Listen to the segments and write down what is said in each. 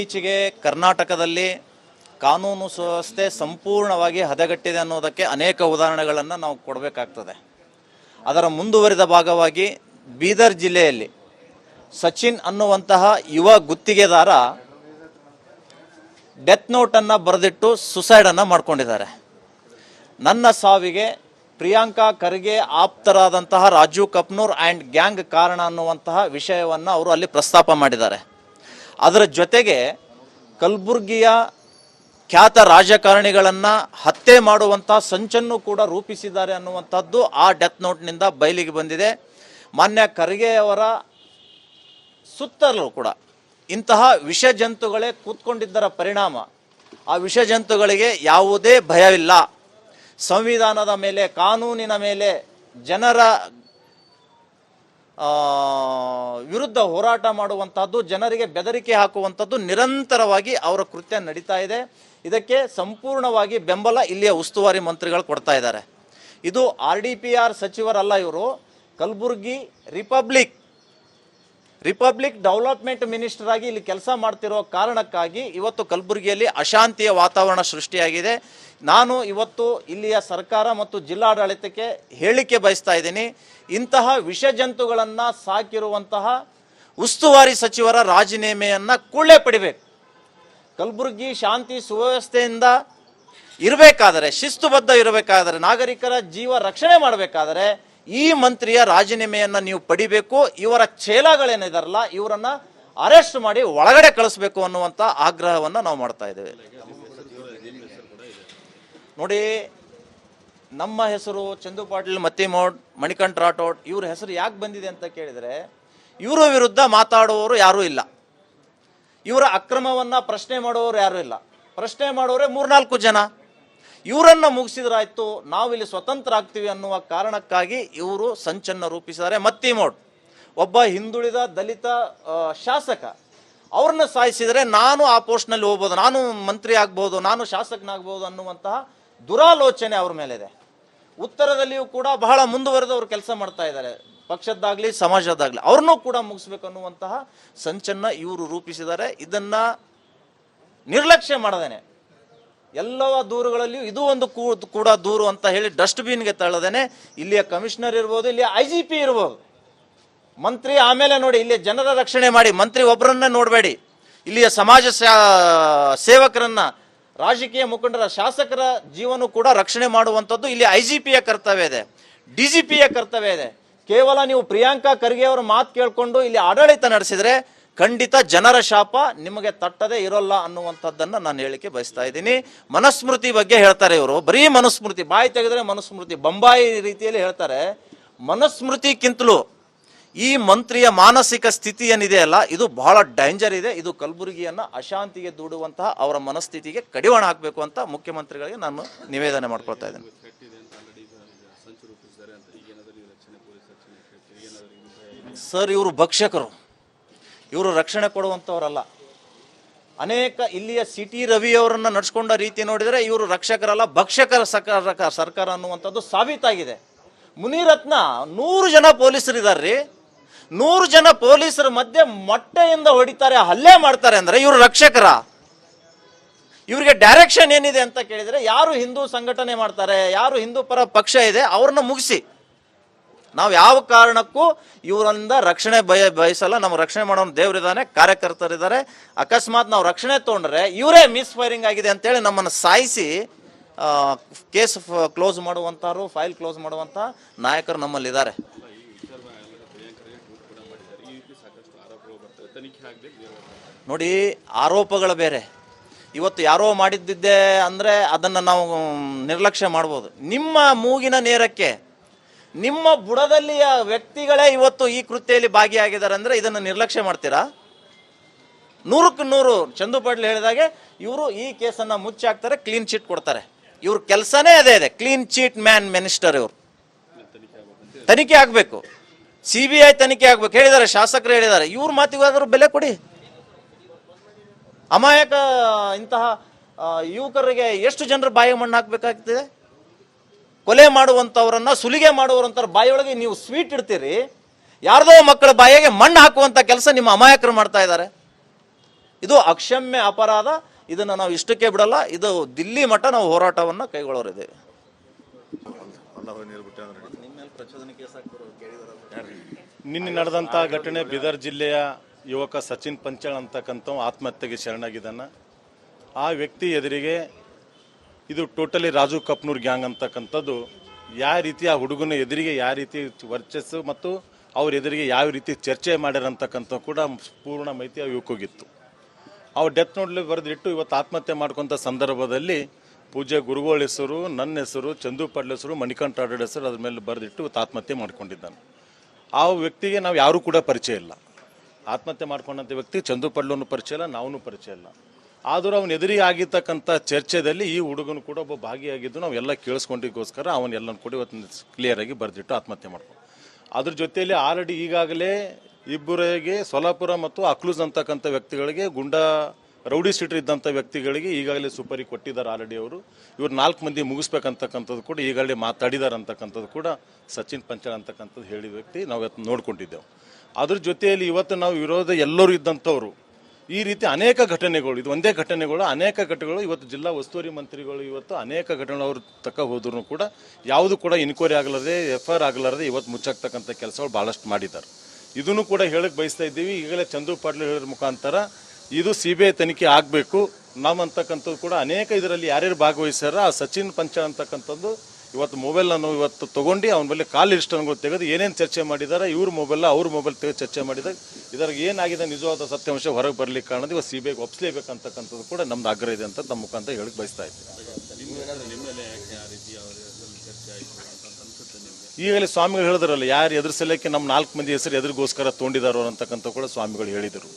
ಇತ್ತೀಚೆಗೆ ಕರ್ನಾಟಕದಲ್ಲಿ ಕಾನೂನು ಸುವ್ಯವಸ್ಥೆ ಸಂಪೂರ್ಣವಾಗಿ ಹದಗಟ್ಟಿದೆ ಅನ್ನೋದಕ್ಕೆ ಅನೇಕ ಉದಾಹರಣೆಗಳನ್ನು ನಾವು ಕೊಡಬೇಕಾಗ್ತದೆ. ಅದರ ಮುಂದುವರಿದ ಭಾಗವಾಗಿ ಬೀದರ್ ಜಿಲ್ಲೆಯಲ್ಲಿ ಸಚಿನ್ ಅನ್ನುವಂತಹ ಯುವ ಗುತ್ತಿಗೆದಾರ ಡೆತ್ ನೋಟನ್ನು ಬರೆದಿಟ್ಟು ಸುಸೈಡನ್ನು ಮಾಡ್ಕೊಂಡಿದ್ದಾರೆ. ನನ್ನ ಸಾವಿಗೆ ಪ್ರಿಯಾಂಕಾ ಖರ್ಗೆ ಆಪ್ತರಾದಂತಹ ರಾಜೀವ್ ಕಪ್ನೂರ್ ಆ್ಯಂಡ್ ಗ್ಯಾಂಗ್ ಕಾರಣ ಅನ್ನುವಂತಹ ವಿಷಯವನ್ನು ಅವರು ಅಲ್ಲಿ ಪ್ರಸ್ತಾಪ ಮಾಡಿದ್ದಾರೆ. ಅದರ ಜೊತೆಗೆ ಕಲಬುರ್ಗಿಯ ಖ್ಯಾತ ರಾಜಕಾರಣಿಗಳನ್ನು ಹತ್ಯೆ ಮಾಡುವಂಥ ಸಂಚನ್ನು ಕೂಡ ರೂಪಿಸಿದ್ದಾರೆ ಅನ್ನುವಂಥದ್ದು ಆ ಡೆತ್ ನೋಟ್ನಿಂದ ಬಯಲಿಗೆ ಬಂದಿದೆ. ಮಾನ್ಯ ಖರ್ಗೆ ಅವರ ಸುತ್ತಲೂ ಕೂಡ ಇಂತಹ ವಿಷ ಜಂತುಗಳೇ ಕೂತ್ಕೊಂಡಿದ್ದರ ಪರಿಣಾಮ. ಆ ವಿಷ ಜಂತುಗಳಿಗೆ ಯಾವುದೇ ಭಯವಿಲ್ಲ. ಸಂವಿಧಾನದ ಮೇಲೆ, ಕಾನೂನಿನ ಮೇಲೆ ಜನರ ವಿರುದ್ಧ ಹೋರಾಟ ಮಾಡುವಂಥದ್ದು ಜನರಿಗೆ ಬೆದರಿಕೆ ಹಾಕುವಂಥದ್ದು ನಿರಂತರವಾಗಿ ಅವರ ಕೃತ್ಯ ನಡೀತಾ ಇದೆ. ಇದಕ್ಕೆ ಸಂಪೂರ್ಣವಾಗಿ ಬೆಂಬಲ ಇಲ್ಲಿಯ ಉಸ್ತುವಾರಿ ಮಂತ್ರಿಗಳು ಕೊಡ್ತಾ ಇದ್ದಾರೆ. ಇದು ಆರ್ ಡಿ ಪಿ ಆರ್ ಸಚಿವರಲ್ಲ ಇವರು. Kalaburagi republic republic development minister ಆಗಿ ಇಲ್ಲಿ ಕೆಲಸ ಮಾಡ್ತಿರೋ ಕಾರಣಕ್ಕಾಗಿ ಇವತ್ತು ಕಲಬುರಗಿಯಲ್ಲಿ ಅಶಾಂತಿಯ ವಾತಾವರಣ ಸೃಷ್ಟಿಯಾಗಿದೆ. ನಾನು ಇವತ್ತು ಇಲ್ಲಿಯ ಸರ್ಕಾರ ಮತ್ತು ಜಿಲ್ಲಾಡಳಿತಕ್ಕೆ ಹೇಳಿಕೆ ಬಯಸ್ತಾ ಇದ್ದೀನಿ. ಇಂತಹ ವಿಷ ಜಂತುಗಳನ್ನು ಸಾಕಿರುವಂತಹ ಉಸ್ತುವಾರಿ ಸಚಿವರ ರಾಜೀನಾಮೆಯನ್ನು ಕೂಡಲೇ ಪಡಿಬೇಕು. ಕಲಬುರಗಿ ಶಾಂತಿ ಸುವ್ಯವಸ್ಥೆಯಿಂದ ಇರಬೇಕಾದರೆ, ಶಿಸ್ತುಬದ್ಧ ಇರಬೇಕಾದರೆ, ನಾಗರಿಕರ ಜೀವ ರಕ್ಷಣೆ ಮಾಡಬೇಕಾದರೆ ಈ ಮಂತ್ರಿಯ ರಾಜೀನಾಮೆಯನ್ನು ನೀವು ಪಡಿಬೇಕು, ಇವರ ಚೇಲಾಗಳೇನಿದಾರಲ್ಲ ಇವರನ್ನ ಅರೆಸ್ಟ್ ಮಾಡಿ ಒಳಗಡೆ ಕಳಿಸ್ಬೇಕು ಅನ್ನುವಂಥ ಆಗ್ರಹವನ್ನು ನಾವು ಮಾಡ್ತಾ ಇದ್ದೇವೆ. ನೋಡಿ, ನಮ್ಮ ಹೆಸರು ಚಂದು ಪಾಟೀಲ್, ಮತ್ತಿಮೋಡ್, ಮಣಿಕಂಠ ರಾಠೋಡ್, ಇವ್ರ ಹೆಸರು ಯಾಕೆ ಬಂದಿದೆ ಅಂತ ಕೇಳಿದರೆ, ಇವರ ವಿರುದ್ಧ ಮಾತಾಡುವವರು ಯಾರೂ ಇಲ್ಲ. ಇವರ ಅಕ್ರಮವನ್ನು ಪ್ರಶ್ನೆ ಮಾಡುವವರು ಯಾರೂ ಇಲ್ಲ. ಪ್ರಶ್ನೆ ಮಾಡೋರೆ ಮೂರ್ನಾಲ್ಕು ಜನ. ಇವರನ್ನು ಮುಗಿಸಿದ್ರಾಯ್ತು, ನಾವಿಲ್ಲಿ ಸ್ವತಂತ್ರ ಆಗ್ತೀವಿ ಅನ್ನುವ ಕಾರಣಕ್ಕಾಗಿ ಇವರು ಸಂಚನ್ನು ರೂಪಿಸಿದ್ದಾರೆ. ಮತ್ತಿಮೋಡ್, ಒಬ್ಬ ಹಿಂದುಳಿದ ದಲಿತ ಶಾಸಕ, ಅವ್ರನ್ನ ಸಾಯಿಸಿದರೆ ನಾನು ಆ ಪೋಸ್ಟ್ನಲ್ಲಿ ಹೋಗ್ಬೋದು, ನಾನು ಮಂತ್ರಿ ಆಗ್ಬೋದು, ನಾನು ಶಾಸಕನಾಗ್ಬೋದು ಅನ್ನುವಂತಹ ದುರಾಲೋಚನೆ ಅವ್ರ ಮೇಲಿದೆ. ಉತ್ತರದಲ್ಲಿಯೂ ಕೂಡ ಬಹಳ ಮುಂದುವರೆದವರು ಕೆಲಸ ಮಾಡ್ತಾ ಇದ್ದಾರೆ. ಪಕ್ಷದ್ದಾಗಲಿ, ಸಮಾಜದ್ದಾಗಲಿ, ಅವ್ರನ್ನೂ ಕೂಡ ಮುಗಿಸ್ಬೇಕು ಅನ್ನುವಂತಹ ಸಂಚನ್ನು ಇವರು ರೂಪಿಸಿದ್ದಾರೆ. ಇದನ್ನ ನಿರ್ಲಕ್ಷ್ಯ ಮಾಡದೇನೆ. ಎಲ್ಲವ ದೂರುಗಳಲ್ಲಿಯೂ ಇದು ಒಂದು ಕೂಡ ದೂರು ಅಂತ ಹೇಳಿ ಡಸ್ಟ್ಬಿನ್ಗೆ ತಳ್ಳದೇನೆ. ಇಲ್ಲಿಯ ಕಮಿಷನರ್ ಇರ್ಬೋದು, ಇಲ್ಲಿಯ ಐ ಜಿ ಪಿ ಇರ್ಬೋದು. ಮಂತ್ರಿ ಆಮೇಲೆ ನೋಡಿ ಇಲ್ಲಿ ಜನರ ರಕ್ಷಣೆ ಮಾಡಿ, ಮಂತ್ರಿ ಒಬ್ಬರನ್ನೇ ನೋಡಬೇಡಿ. ಇಲ್ಲಿಯ ಸಮಾಜ ಸೇವಕರನ್ನ, ರಾಜಕೀಯ ಮುಖಂಡರ, ಶಾಸಕರ ಜೀವನ ಕೂಡ ರಕ್ಷಣೆ ಮಾಡುವಂಥದ್ದು ಇಲ್ಲಿ ಐ ಜಿ ಪಿಯ ಕರ್ತವ್ಯ ಇದೆ. ಡಿ ಜಿ ಪಿಯ ಕರ್ತವ್ಯ ಇದೆ. ಕೇವಲ ನೀವು ಪ್ರಿಯಾಂಕಾ ಖರ್ಗೆ ಅವರ ಮಾತು ಕೇಳಿಕೊಂಡು ಇಲ್ಲಿ ಆಡಳಿತ ನಡೆಸಿದರೆ ಖಂಡಿತ ಜನರ ಶಾಪ ನಿಮಗೆ ತಟ್ಟದೆ ಇರೋಲ್ಲ ಅನ್ನುವಂಥದ್ದನ್ನು ನಾನು ಹೇಳಿಕೆ ಬಯಸ್ತಾ ಇದ್ದೀನಿ. ಮನುಸ್ಮೃತಿ ಬಗ್ಗೆ ಹೇಳ್ತಾರೆ ಇವರು. ಬರೀ ಮನುಸ್ಮೃತಿ, ಬಾಯಿ ತೆಗೆದ್ರೆ ಮನುಸ್ಮೃತಿ. ಬೊಂಬಾಯಿ ರೀತಿಯಲ್ಲಿ ಹೇಳ್ತಾರೆ ಮನುಸ್ಮೃತಿಗಿಂತಲೂ ಈ ಮಂತ್ರಿಯ ಮಾನಸಿಕ ಸ್ಥಿತಿ ಏನಿದೆಯಲ್ಲ ಇದು ಬಹಳ ಡೇಂಜರ್ ಇದೆ. ಇದು ಕಲಬುರಗಿಯನ್ನು ಅಶಾಂತಿಗೆ ದೂಡುವಂತಹ ಅವರ ಮನಸ್ಥಿತಿಗೆ ಕಡಿವಾಣ ಹಾಕಬೇಕು ಅಂತ ಮುಖ್ಯಮಂತ್ರಿಗಳಿಗೆ ನಾನು ನಿವೇದನೆ ಮಾಡ್ಕೊಳ್ತಾ ಇದ್ದೇನೆ. ಸರ್, ಇವರು ಭಕ್ಷಕರು. ಇವರು ರಕ್ಷಣೆ ಕೊಡುವಂಥವರಲ್ಲ ಅನೇಕ ಇಲ್ಲಿಯ ಸಿಟಿ ರವಿ ಅವರನ್ನ ನಡ್ಸ್ಕೊಂಡ ರೀತಿ ನೋಡಿದರೆ ಇವರು ರಕ್ಷಕರಲ್ಲ, ಭಕ್ಷಕರ ಸರ್ಕಾರ ಸರ್ಕಾರ ಅನ್ನುವಂಥದ್ದು ಸಾಬೀತಾಗಿದೆ. ಮುನಿರತ್ನ, ನೂರು ಜನ ಪೊಲೀಸರಿದ್ದಾರೆ ರೀ ನೂರು ಜನ ಪೊಲೀಸರ ಮಧ್ಯೆ ಮೊಟ್ಟೆಯಿಂದ ಹೊಡಿತಾರೆ, ಹಲ್ಲೆ ಮಾಡ್ತಾರೆ ಅಂದ್ರೆ ಇವರು ರಕ್ಷಕರ. ಇವರಿಗೆ ಡೈರೆಕ್ಷನ್ ಏನಿದೆ ಅಂತ ಕೇಳಿದರೆ ಯಾರು ಹಿಂದೂ ಸಂಘಟನೆ ಮಾಡ್ತಾರೆ, ಯಾರು ಹಿಂದೂ ಪರ ಪಕ್ಷ ಇದೆ, ಅವ್ರನ್ನ ಮುಗಿಸಿ. ನಾವು ಯಾವ ಕಾರಣಕ್ಕೂ ಇವರಿಂದ ರಕ್ಷಣೆ ಬಯ, ಬಯಸಲ್ಲ. ನಮ್ಮ ರಕ್ಷಣೆ ಮಾಡೋನು ದೇವರಿದ್ದಾನೆ ಕಾರ್ಯಕರ್ತರಿದ್ದಾರೆ ಅಕಸ್ಮಾತ್ ನಾವು ರಕ್ಷಣೆ ತೊಗೊಂಡ್ರೆ ಇವರೇ ಮಿಸ್ ಫೈರಿಂಗ್ ಆಗಿದೆ ಅಂತೇಳಿ ನಮ್ಮನ್ನು ಸಾಯಿಸಿ ಕೇಸ್ ಕ್ಲೋಸ್ ಮಾಡುವಂಥವ್ರು ಫೈಲ್ ಕ್ಲೋಸ್ ಮಾಡುವಂಥ ನಾಯಕರು ನಮ್ಮಲ್ಲಿದ್ದಾರೆ. ನೋಡಿ, ಆರೋಪಗಳು ಬೇರೆ. ಇವತ್ತು ಯಾರೋ ಮಾಡಿದ್ದಿದ್ದೆ ಅಂದರೆ ಅದನ್ನು ನಾವು ನಿರ್ಲಕ್ಷ್ಯ ಮಾಡ್ಬೋದು. ನಿಮ್ಮ ಮೂಗಿನ ನೇರಕ್ಕೆ ನಿಮ್ಮ ಬುಡದಲ್ಲಿಯ ವ್ಯಕ್ತಿಗಳೇ ಇವತ್ತು ಈ ಕೃತ್ಯದಲ್ಲಿ ಭಾಗಿಯಾಗಿದ್ದಾರೆ ಅಂದರೆ ಇದನ್ನು ನಿರ್ಲಕ್ಷ್ಯ ಮಾಡ್ತೀರಾ? ನೂರಕ್ಕೆ ನೂರು ಚಂದು ಪಾಟೀಲ್ ಹೇಳಿದಾಗೆ ಇವರು ಈ ಕೇಸನ್ನು ಮುಚ್ಚಾಕ್ತಾರೆ ಕ್ಲೀನ್ ಚೀಟ್ ಕೊಡ್ತಾರೆ. ಇವ್ರ ಕೆಲಸನೇ ಅದೇ ಇದೆ ಕ್ಲೀನ್ ಚೀಟ್ ಮ್ಯಾನ್ ಮಿನಿಸ್ಟರ್ ಇವರು. ತನಿಖೆ ಆಗಬೇಕು. ಸಿ ಬಿ ಐ ತನಿಖೆ ಆಗ್ಬೇಕು. ಹೇಳಿದ್ದಾರೆ, ಶಾಸಕರು ಹೇಳಿದ್ದಾರೆ. ಇವ್ರ ಮಾತಿಗಾದರೂ ಬೆಲೆ ಕೊಡಿ. ಅಮಾಯಕ ಇಂತಹ ಯುವಕರಿಗೆ ಎಷ್ಟು ಜನರು ಬಾಯಿ ಮಣ್ಣು ಹಾಕಬೇಕಾಗ್ತದೆ? ಕೊಲೆ ಮಾಡುವಂಥವ್ರನ್ನ ಸುಲಿಗೆ ಮಾಡುವಂಥವ್ರ ಬಾಯಿಯೊಳಗೆ ನೀವು ಸ್ವೀಟ್ ಇಡ್ತೀರಿ, ಯಾರ್ದೋ ಮಕ್ಕಳ ಬಾಯಿಗೆ ಮಣ್ಣು ಹಾಕುವಂಥ ಕೆಲಸ ನಿಮ್ಮ ಅಮಾಯಕರು ಮಾಡ್ತಾ ಇದ್ದಾರೆ. ಇದು ಅಕ್ಷಮ್ಯ ಅಪರಾಧ, ಇದನ್ನು ನಾವು ಇಷ್ಟಕ್ಕೆ ಬಿಡಲ್ಲ, ಇದು ದಿಲ್ಲಿ ಮಟ್ಟ ನಾವು ಹೋರಾಟವನ್ನು ಕೈಗೊಳ್ಳೋರಿದ್ದೇವೆ ನಿನ್ನೆ ನಡೆದಂಥ ಘಟನೆ ಬೀದರ್ ಜಿಲ್ಲೆಯ ಯುವಕ ಸಚಿನ್ ಪಂಚಾಳ್ ಅಂತಕ್ಕಂಥ ಆತ್ಮಹತ್ಯೆಗೆ ಶರಣಾಗಿದ್ದಾನ. ಆ ವ್ಯಕ್ತಿ ಎದುರಿಗೆ ಇದು ಟೋಟಲಿ ರಾಜು ಕಪ್ನೂರ್ ಗ್ಯಾಂಗ್ ಅಂತಕ್ಕಂಥದ್ದು. ಯಾವ ರೀತಿ ಆ ಹುಡುಗನ ಎದುರಿಗೆ ಯಾವ ರೀತಿ ವರ್ಚಸ್ಸು ಮತ್ತು ಅವ್ರ ಎದುರಿಗೆ ಯಾವ ರೀತಿ ಚರ್ಚೆ ಮಾಡ್ಯಾರಂತಕ್ಕಂಥ ಕೂಡ ಪೂರ್ಣ ಮಾಹಿತಿ ಆ ಯುವಕೋಗಿತ್ತು ಅವ್ರು ಡೆತ್ ನೋಡ್ಲಿ ಬರೆದಿಟ್ಟು ಇವತ್ತು ಆತ್ಮಹತ್ಯೆ ಮಾಡ್ಕೊಂಥ ಸಂದರ್ಭದಲ್ಲಿ ಪೂಜೆ ಗುರುಗಳ ಹೆಸರು, ನನ್ನ ಹೆಸರು, ಚಂದು ಪಡ್ಲ ಹೆಸರು, ಮಣಿಕಂಠ ರಾಡೋಡ್ ಹೆಸರು ಅದ್ರ ಮೇಲೆ ಬರೆದಿಟ್ಟು ಇವತ್ತು ಆತ್ಮಹತ್ಯೆ ಮಾಡ್ಕೊಂಡಿದ್ದಾನೆ. ಆ ವ್ಯಕ್ತಿಗೆ ನಾವು ಯಾರೂ ಕೂಡ ಪರಿಚಯ ಇಲ್ಲ. ಆತ್ಮಹತ್ಯೆ ಮಾಡ್ಕೊಂಡಂಥ ವ್ಯಕ್ತಿ ಚಂದು ಪಡ್ಲೂ ಪರಿಚಯ ಇಲ್ಲ ನಾವೂ ಪರಿಚಯ ಇಲ್ಲ. ಆದರೂ ಅವನ ಎದುರಿಗೆ ಆಗಿರ್ತಕ್ಕಂಥ ಚರ್ಚೆದಲ್ಲಿ ಈ ಹುಡುಗನು ಕೂಡ ಒಬ್ಬ ಭಾಗಿಯಾಗಿದ್ದು ನಾವೆಲ್ಲ ಕೇಳಿಸ್ಕೊಂಡಿಗೋಸ್ಕರ ಅವನ್ನೆಲ್ಲ ಕೂಡ ಇವತ್ತು ಕ್ಲಿಯರಾಗಿ ಬರೆದಿಟ್ಟು ಆತ್ಮಹತ್ಯೆ ಮಾಡ್ಕೊಂಡು ಅದ್ರ ಜೊತೆಯಲ್ಲಿ ಆಲ್ರೆಡಿ ಈಗಾಗಲೇ ಇಬ್ಬರಿಗೆ ಸೊಲಾಪುರ ಮತ್ತು ಅಕ್ಲೂಸ್ ಅಂತಕ್ಕಂಥ ವ್ಯಕ್ತಿಗಳಿಗೆ ಗುಂಡಾ ರೌಡಿ ಸೀಟರ್ ಇದ್ದಂಥ ವ್ಯಕ್ತಿಗಳಿಗೆ ಈಗಾಗಲೇ ಸುಪರಿ ಕೊಟ್ಟಿದ್ದಾರೆ ಆಲ್ರೆಡಿ ಅವರು. ಇವ್ರು ನಾಲ್ಕು ಮಂದಿ ಮುಗಿಸ್ಬೇಕಂತಕ್ಕಂಥದ್ದು ಕೂಡ ಈಗಾಗಲೇ ಮಾತಾಡಿದ್ದಾರೆ ಅಂತಕ್ಕಂಥದ್ದು ಕೂಡ ಸಚಿನ್ ಪಂಚಾಳ್ ಅಂತಕ್ಕಂಥದ್ದು ಹೇಳಿದ ವ್ಯಕ್ತಿ ನಾವು ಇವತ್ತು ನೋಡ್ಕೊಂಡಿದ್ದೆವು. ಅದ್ರ ಜೊತೆಯಲ್ಲಿ ಇವತ್ತು ನಾವು ವಿರೋಧ ಎಲ್ಲರೂ ಇದ್ದಂಥವ್ರು ಈ ರೀತಿ ಅನೇಕ ಘಟನೆಗಳು, ಇದು ಒಂದೇ ಘಟನೆಗಳು, ಅನೇಕ ಘಟನೆಗಳು, ಇವತ್ತು ಜಿಲ್ಲಾ ಉಸ್ತುವಾರಿ ಮಂತ್ರಿಗಳು ಇವತ್ತು ಅನೇಕ ಘಟನೆಗಳು ಅವ್ರು ತಕ್ಕ ಹೋದ್ರೂ ಕೂಡ ಯಾವುದು ಕೂಡ ಇನ್ಕ್ವೈರಿ ಆಗಲಾರದೆ ಎಫ್ ಐ ಆರ್ ಆಗಲಾರದೆ ಇವತ್ತು ಮುಚ್ಚಾಗ್ತಕ್ಕಂಥ ಕೆಲಸಗಳು ಭಾಳಷ್ಟು ಮಾಡಿದ್ದಾರೆ ಇದನ್ನು ಕೂಡ ಹೇಳಕ್ಕೆ ಬಯಸ್ತಾ ಇದ್ದೀವಿ. ಈಗಲೇ ಚಂದ್ರು ಪಾಟೀಲ್ ಹೇಳಿದ ಮುಖಾಂತರ ಇದು ಸಿ ಬಿ ಐ ತನಿಖೆ ಆಗಬೇಕು. ನಾವಂತಕ್ಕಂಥದ್ದು ಕೂಡ ಅನೇಕ ಇದರಲ್ಲಿ ಯಾರ್ಯಾರು ಭಾಗವಹಿಸ್ಯಾರ, ಆ ಸಚಿನ್ ಪಂಚ ಅಂತಕ್ಕಂಥದ್ದು ಇವತ್ತು ಮೊಬೈಲ್ ಅನ್ನು ಇವತ್ತು ತೊಗೊಂಡು ಅವನ ಮೇಲೆ ಕಾಲ್ ಲಿಸ್ಟನ್ನು ತೆಗೆದು ಏನೇನು ಚರ್ಚೆ ಮಾಡಿದ್ದಾರೆ ಇವ್ರ ಮೊಬೈಲ್ ಅವ್ರ ಮೊಬೈಲ್ ತೆಗೆದು ಚರ್ಚೆ ಮಾಡಿದಾಗ ಇದ್ರಾಗ ಏನಾಗಿದೆ ನಿಜವಾದ ಸತ್ಯಾಂಶ ಹೊರಗೆ ಬರಲಿಕ್ಕೆ ಕಾರಣ ಇವತ್ತು ಸಿ ಬಿ ಐಗೆ ಒಪ್ಪಿಸ್ಲೇಬೇಕಂತಕ್ಕಂಥದ್ದು ಕೂಡ ನಮ್ದು ಆಗ್ರಹ ಇದೆ ಅಂತ ನಮ್ಮ ಮುಖಾಂತರ ಹೇಳಕ್ ಬಯಸ್ತಾ ಇದ್ದೀನಿ ಈಗಲೇ ಸ್ವಾಮಿಗಳು ಹೇಳಿದ್ರಲ್ಲ, ಯಾರು ಎದುರಿಸಲಿಕ್ಕೆ ನಮ್ಮ ನಾಲ್ಕು ಮಂದಿ ಹೆಸರು ಎದುರಿಗೋಸ್ಕರ ತೊಗೊಂಡಿದ್ದಾರೋ ಅಂತಕ್ಕಂಥ ಕೂಡ ಸ್ವಾಮಿಗಳು ಹೇಳಿದರು.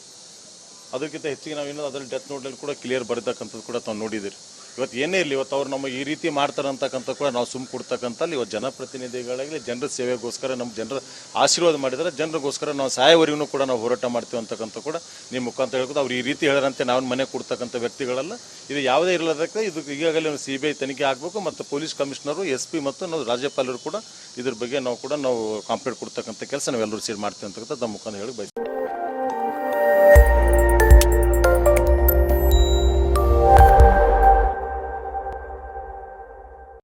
ಅದಕ್ಕಿಂತ ಹೆಚ್ಚಿಗೆ ನಾವು ಇನ್ನೂ ಅದರಲ್ಲಿ ಡೆತ್ ನೋಟ್ನಲ್ಲಿ ಕೂಡ ಕ್ಲಿಯರ್ ಬರತಕ್ಕಂಥದ್ದು ಕೂಡ ತಾವು ನೋಡಿದಿರಿ. ಇವತ್ತು ಏನೇ ಇರಲಿ, ಇವತ್ತು ಅವ್ರು ನಮಗೆ ಈ ರೀತಿ ಮಾಡ್ತಾರೆ ಅಂತಕ್ಕಂಥ ಕೂಡ ನಾವು ಸುಮ್ಮ ಕೊಡ್ತಕ್ಕಂಥಲ್ಲಿ ಇವತ್ತು ಜನಪ್ರತಿನಿಧಿಗಳಾಗಲಿ, ಜನರ ಸೇವೆಗೋಸ್ಕರ ನಮ್ಮ ಜನರ ಆಶೀರ್ವಾದ ಮಾಡಿದರೆ ಜನರಿಗೋಸ್ಕರ ನಾವು ಸಾಯವರಿಗೂ ಕೂಡ ನಾವು ಹೋರಾಟ ಮಾಡ್ತೀವಿ ಅಂತಕ್ಕಂಥ ಕೂಡ ನಿಮ್ಮ ಮುಖಾಂತರ ಹೇಳ್ಬೋದು ಅವ್ರು ಈ ರೀತಿ ಹೇಳರಂತೆ ನಾವು ಮನೆ ಕೊಡ್ತಕ್ಕಂಥ ವ್ಯಕ್ತಿಗಳಲ್ಲ. ಇದು ಯಾವುದೇ ಇರಲಾರ್ದಕ್ಕೆ ಇದು ಈಗಾಗಲೇ ಸಿ ಬಿ ಐ ತನಿಖೆ ಆಗಬೇಕು ಮತ್ತು ಪೊಲೀಸ್ ಕಮಿಷನರು, ಎಸ್ ಪಿ ಮತ್ತು ನಾವು ರಾಜ್ಯಪಾಲರು ಕೂಡ ಇದ್ರ ಬಗ್ಗೆ ನಾವು ಕೂಡ ನಾವು ಕಾಂಪ್ಲೇಂಟ್ ಕೊಡ್ತಕ್ಕಂಥ ಕೆಲಸ ನಾವೆಲ್ಲರೂ ಸೇರಿ ಮಾಡ್ತೀವಿ ಅಂತಕ್ಕಂಥ ನಮ್ಮ ಮುಖಾಂತರ ಹೇಳಿ ಬಯಸ್ತೀವಿ